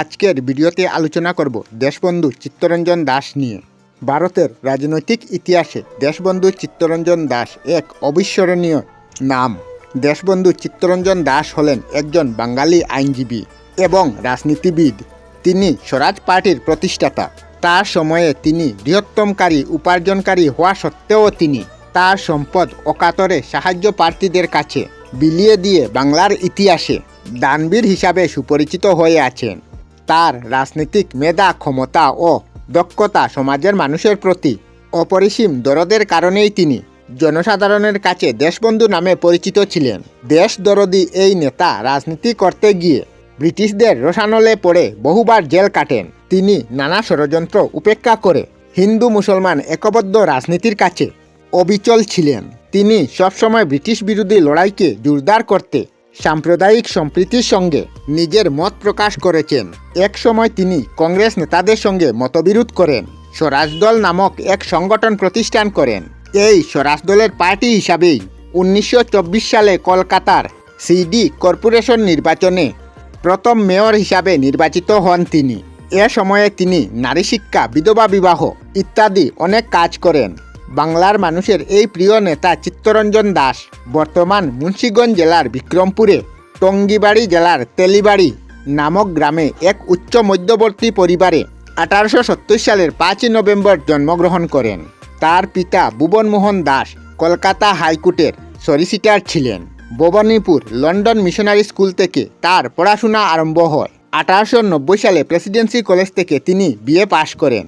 আজকের ভিডিওতে আলোচনা করব দেশবন্ধু চিত্তরঞ্জন দাস নিয়ে। ভারতের রাজনৈতিক ইতিহাসে দেশবন্ধু চিত্তরঞ্জন দাস এক অবিস্মরণীয় নাম। দেশবন্ধু চিত্তরঞ্জন দাস হলেন একজন বাঙালি আইনজীবী এবং রাজনীতিবিদ। তিনি স্বরাজ পার্টির প্রতিষ্ঠাতা। তার সময়ে তিনি বৃহত্তমকারী উপার্জনকারী হওয়া সত্ত্বেও তিনি তার সম্পদ অকাতরে সাহায্য প্রার্থীদের কাছে বিলিয়ে দিয়ে বাংলার ইতিহাসে দানবীর হিসাবে সুপরিচিত হয়ে আছেন। তার রাজনৈতিক মেধা, ক্ষমতা ও দক্ষতা সমাজের মানুষের প্রতি অপরিসীম দরদের কারণেই তিনি জনসাধারণের কাছে দেশবন্ধু নামে পরিচিত ছিলেন। দেশ দরদি এই নেতা রাজনীতি করতে গিয়ে ব্রিটিশদের রসানলে পড়ে বহুবার জেল কাটেন। তিনি নানা ষড়যন্ত্র উপেক্ষা করে হিন্দু মুসলমান একবদ্ধ রাজনীতির কাছে অবিচল ছিলেন। তিনি সবসময় ব্রিটিশ বিরোধী লড়াইকে জোরদার করতে সাম্প্রদায়িক সম্প্রীতির সঙ্গে নিজের মত প্রকাশ করেছেন। এক সময় তিনি কংগ্রেস নেতাদের সঙ্গে মতবিরোধ করেন। স্বরাজদল নামক এক সংগঠন প্রতিষ্ঠান করেন। এই স্বরাজদলের পার্টি হিসাবেই উনিশশো চব্বিশ সালে কলকাতার সিডি কর্পোরেশন নির্বাচনে প্রথম মেয়র হিসাবে নির্বাচিত হন তিনি। এ সময়ে তিনি নারী শিক্ষা, বিধবা বিবাহ ইত্যাদি অনেক কাজ করেন। বাংলার মানুষের এই প্রিয় নেতা চিত্তরঞ্জন দাস, বর্তমান মুন্সীগঞ্জ জেলার বিক্রমপুরে, টঙ্গিবাড়ি জেলার তেলিবাড়ি নামক গ্রামে এক উচ্চ মধ্যবর্তী পরিবারে আঠারোশো সত্তর সালের পাঁচই নভেম্বর জন্মগ্রহণ করেন। তার পিতা ভুবনমোহন দাস কলকাতা হাইকোর্টের সলিসিটার ছিলেন। ভবানীপুর লন্ডন মিশনারি স্কুল থেকে তার পড়াশোনা আরম্ভ হয়। আঠারোশো নব্বই সালে প্রেসিডেন্সি কলেজ থেকে তিনি বিএ পাশ করেন।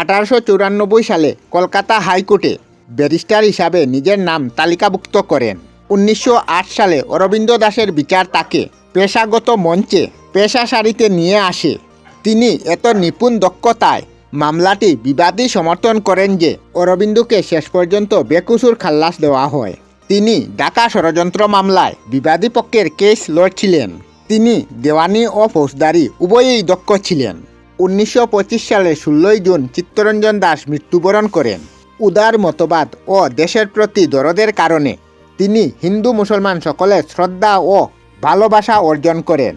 আঠারোশো সালে কলকাতা হাইকোর্টে ব্যারিস্টার হিসাবে নিজের নাম তালিকাভুক্ত করেন। উনিশশো আট সালে অরবিন্দ দাসের বিচার তাকে পেশাগত মঞ্চে পেশা সারিতে নিয়ে আসে। তিনি এত নিপুণ দক্ষতায় মামলাটি বিবাদী সমর্থন করেন যে অরবিন্দুকে শেষ পর্যন্ত বেকুসুর খাল্লাস দেওয়া হয়। তিনি ঢাকা ষড়যন্ত্র মামলায় বিবাদী পক্ষের কেস লড়ছিলেন। তিনি দেওয়ানি ও ফৌজদারি উভয়েই দক্ষ ছিলেন। উনিশশো সালে ষোলোই জুন চিত্তরঞ্জন দাস মৃত্যুবরণ করেন। উদার মতবাদ ও দেশের প্রতি দরদের কারণে তিনি হিন্দু মুসলমান সকলের শ্রদ্ধা ও ভালোবাসা অর্জন করেন।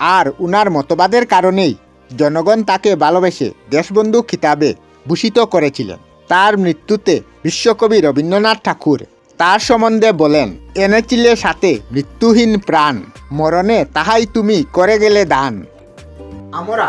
আর উনার মতবাদের কারণেই জনগণ তাকে ভালোবেসে দেশবন্ধু খিতাবে ভূষিত করেছিলেন। তার মৃত্যুতে বিশ্বকবি রবীন্দ্রনাথ ঠাকুর তার সম্বন্ধে বলেন, এনেছিলে সাথে মৃত্যুহীন প্রাণ, মরণে তাহাই তুমি করে গেলে দান। আমরা